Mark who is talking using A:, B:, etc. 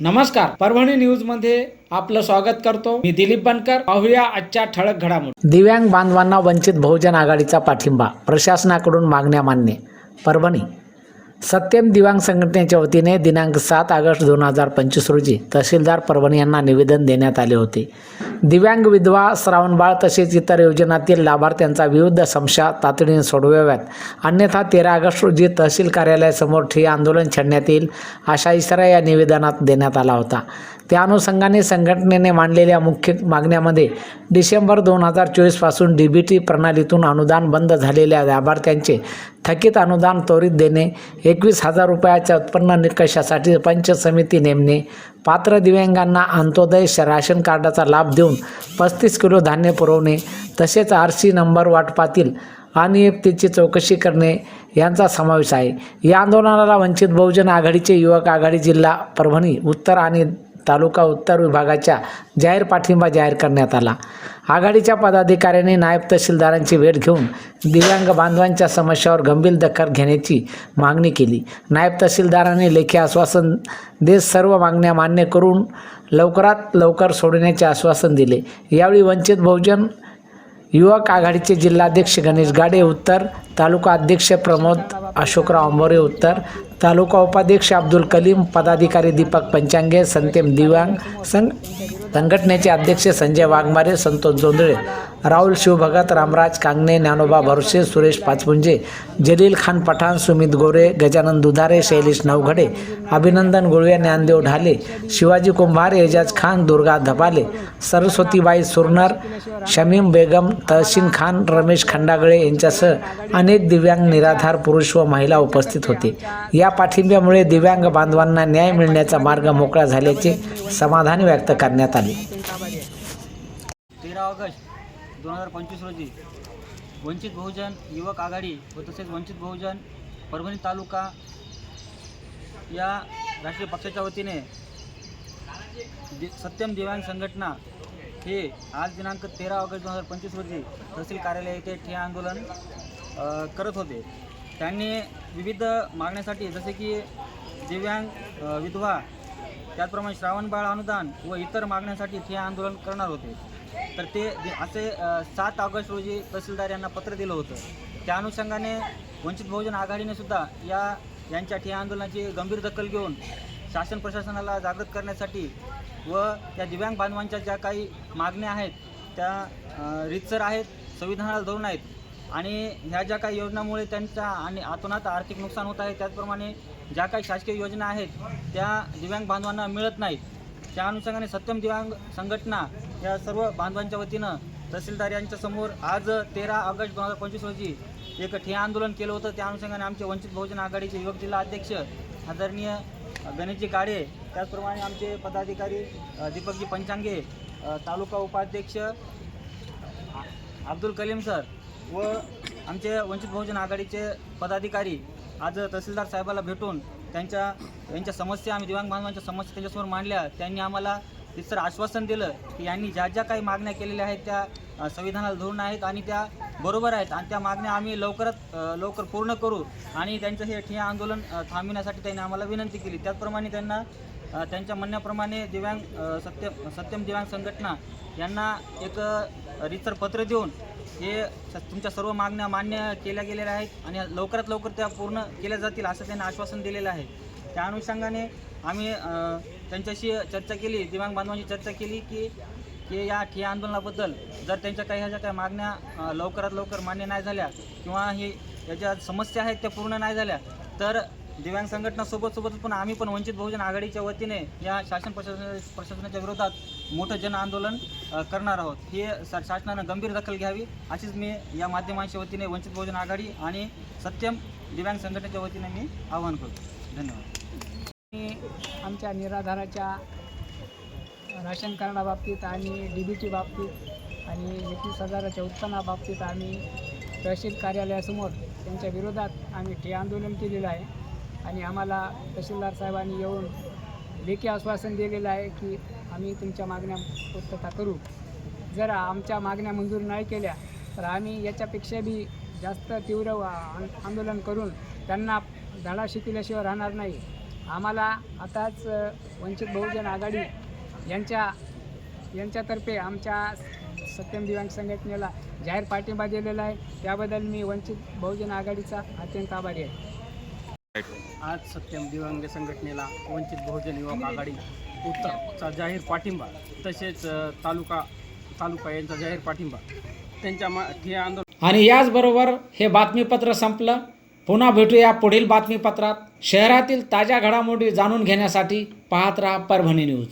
A: नमस्कार. परभणी न्यूजमध्ये आपलं स्वागत करतो. मी दिलीप बनकर. पाहूया आजच्या ठळक घडामोडी.
B: दिव्यांग बांधवांना वंचित बहुजन आघाडीचा पाठिंबा प्रशासनाकडून मागण्या मान्य. परभणी. सत्यम दिव्यांग संघटनेच्या वतीने दिनांक सात ऑगस्ट दोन हजार पंचवीस रोजी तहसीलदार परभणी यांना निवेदन देण्यात आले होते. दिव्यांग विधवा श्रावणबाळ तसेच इतर योजनातील लाभार्थ्यांचा विविध समस्या तातडीने सोडवाव्यात. अन्यथा तेरा ऑगस्ट रोजी तहसील कार्यालयासमोर ठिय्या आंदोलन छेडण्यात येईल अशा इशारा या निवेदनात देण्यात आला होता. त्या अनुषंगाने संघटनेने मांडलेल्या मुख्य मागण्यामध्ये डिसेंबर दोन हजार चोवीसपासून डी बी टी प्रणालीतून अनुदान बंद झालेल्या लाभार्थ्यांचे थकीत अनुदान त्वरित देणे एकवीस हजार रुपयाच्या उत्पन्न निकषासाठी पंच समिती नेमणे पात्र दिव्यांगांना अंत्योदय राशन कार्डाचा लाभ देऊन पस्तीस किलो धान्य पुरवणे तसेच आर सी नंबर वाटपातील अनियमिततेची चौकशी करणे यांचा समावेश आहे. या आंदोलनाला वंचित बहुजन आघाडीचे युवक आघाडी जिल्हा परभणी उत्तर आणि तालुका उत्तर विभागाच्या जाहीर पाठिंबा जाहीर करण्यात आला. आघाडीच्या पदाधिकाऱ्यांनी नायब तहसीलदारांची भेट घेऊन दिव्यांग बांधवांच्या समस्यावर गंभीर दखल घेण्याची मागणी केली. नायब तहसीलदारांनी लेखी आश्वासन देत सर्व मागण्या मान्य करून लवकरात लवकर सोडण्याचे आश्वासन दिले. यावेळी वंचित बहुजन युवक आघाडीचे जिल्हाध्यक्ष गणेश गाडे उत्तर तालुका अध्यक्ष प्रमोद अशोकराव अंबोरे उत्तर तालुका उपाध्यक्ष अब्दुल कलीम पदाधिकारी दीपक पंचांगे संतेम दिवांग संघ संघटनेचे अध्यक्ष संजय वाघमारे संतोष जोंधळे राहुल शिवभगत रामराज कांगणे ज्ञानोबा भरसे सुरेश पाचपुंजे जलील खान पठाण सुमित गोरे गजानन दुधारे शैलेश नवघडे अभिनंदन गुळवे ज्ञानदेव ढाले शिवाजी कुंभार एजाज खान दुर्गा धबाले सरस्वतीबाई सुरनर शमीम बेगम तहसीन खान रमेश खंडागळे यांच्यासह अनेक दिव्यांग निराधार पुरुष व महिला उपस्थित होते. या पाठिंब्यामुळे दिव्यांग बांधवांना न्याय मिळण्याचा मार्ग मोकळा झाल्याचे समाधान व्यक्त करण्यात आले.
C: तेरा ऑगस्ट. दोन हजार पंचवीस रोजी वंचित बहुजन युवक आघाडी व तसेच वंचित बहुजन परभणी तालुका या राष्ट्रीय पक्षाच्या वतीने दि सत्यम दिव्यांग संघटना हे आज दिनांक तेरा ऑगस्ट दोन हजार पंचवीस रोजी तहसील कार्यालय येथे ठे आंदोलन करत होते. त्यांनी विविध मागण्यासाठी जसे की दिव्यांग विधवा त्याचप्रमाणे श्रावणबाळ अनुदान व इतर मागण्यांसाठी हे आंदोलन करणार होते. तर ते असे सात ऑगस्ट रोजी तहसीलदार यांना पत्र दिलं होतं. त्या अनुषंगाने वंचित बहुजन आघाडीने सुद्धा या यांच्या ठिय्या आंदोलनाची गंभीर दखल घेऊन शासन प्रशासनाला जागृत करण्यासाठी व त्या दिव्यांग बांधवांच्या ज्या काही मागण्या आहेत त्या रितसर रीतसर आहेत संविधानाला धरून आहेत आणि ह्या ज्या काही योजनामुळे त्यांच्या आणि आतोनात आर्थिक नुकसान होत आहे त्याचप्रमाणे ज्या काही शासकीय योजना आहेत त्या दिव्यांग बांधवांना मिळत नाहीत. त्या अनुषंगाने सत्यम दिव्यांग संघटना या सर्व बांधवांच्या वतीनं तहसीलदार यांच्यासमोर आज तेरा ऑगस्ट दोन हजार पंचवीस रोजी एक ठिय्या आंदोलन केलं होतं. त्या अनुषंगाने आमचे वंचित बहुजन आघाडीचे युवक जिल्हा अध्यक्ष आदरणीय गणेशजी काळे त्याचप्रमाणे आमचे पदाधिकारी दीपकजी पंचांगे तालुका उपाध्यक्ष अब्दुल कलीम सर व आमचे वंचित बहुजन आघाडीचे पदाधिकारी आज तहसीलदार साहेबाला भेटून त्यांच्या यांच्या समस्या आम्ही दिव्यांग बांधवांच्या समस्या त्यांच्यासमोर मांडल्या. त्यांनी आम्हाला तिसरं आश्वासन दिलं की यांनी ज्या ज्या काही मागण्या केलेल्या आहेत त्या संविधानाला धरून आहेत आणि त्या बरोबर आहेत आणि त्या मागण्या आम्ही लवकरात लवकर पूर्ण करू आणि त्यांचं हे ठिय्या आंदोलन थांबविण्यासाठी त्यांनी आम्हाला विनंती केली. त्याचप्रमाणे त्यांना त्यांच्या म्हणण्याप्रमाणे दिव्यांग सत्य सत्यम दिव्यांग संघटना यांना एक रितसर पत्र देऊन हे स- तुमच्या सर्व मागण्या मान्य केल्या गेलेल्या आहेत आणि लवकरात लवकर त्या पूर्ण केल्या जातील असं त्यांना आश्वासन दिलेलं आहे. त्या अनुषंगाने आम्ही त्यांच्याशी चर्चा केली दिव्यांग बांधवांची चर्चा केली की की या ठिया आंदोलनाबद्दल जर त्यांच्या काही ह्याच्या काही मागण्या लवकरात लवकर मान्य नाही झाल्या किंवा हे याच्या समस्या आहेत त्या पूर्ण नाही झाल्या तर दिव्यांग संघटनासोबत सोबतच पण आम्ही पण वंचित बहुजन आघाडीच्या वतीने या शासन प्रशासन प्रशासनाच्या विरोधात मोठं जन आंदोलन करणार आहोत. हे सा- शासनानं गंभीर दखल घ्यावी. अशीच मी या माध्यमांच्या वतीने वंचित बहुजन आघाडी आणि सत्यम दिव्यांग संघटनेच्या वतीने मी आवाहन करतो. धन्यवाद.
D: मी आमच्या निराधाराच्या राशन कार्डाबाबतीत आणि डी बी टी बाबतीत आणि एकवीस हजाराच्या उत्पन्नाबाबतीत आम्ही तहसील कार्यालयासमोर त्यांच्या विरोधात आम्ही ठे आंदोलन केलेलं आहे. आणि आम्हाला तहसीलदार साहेबांनी येऊन लेखी आश्वासन दिलेलं आहे की आम्ही तुमच्या मागण्या पूर्तता करू. जर आमच्या मागण्या मंजूर नाही केल्या तर आम्ही याच्यापेक्षा बी जास्त तीव्र आंदोलन करून त्यांना धडा शिकल्याशिवाय राहणार नाही. आम्हाला आताच वंचित बहुजन आघाडी यांच्या यांच्यातर्फे आमच्या सत्यम दिव्यांग संघटनेला जाहीर पाठिंबा दिलेला आहे. त्याबद्दल मी वंचित बहुजन आघाडीचा अत्यंत आभारी आहे.
E: आज सत्यम दिव्यांग संघटनेला वंचित बहुजन युवक आघाडी उत्तरचा जाहीर पाठिंबा तसेच तालुका तालुका यांचा जाहीर पाठिंबा. त्यांच्या मा हे आंदोलन
A: आणि याचबरोबर हे बातमीपत्र संपलं. पुन्हा भेटूया पुढील बातमीपत्रात. शहरातील ताज्या घडामोडी जाणून घेण्यासाठी पाहत राहा परभणी न्यूज.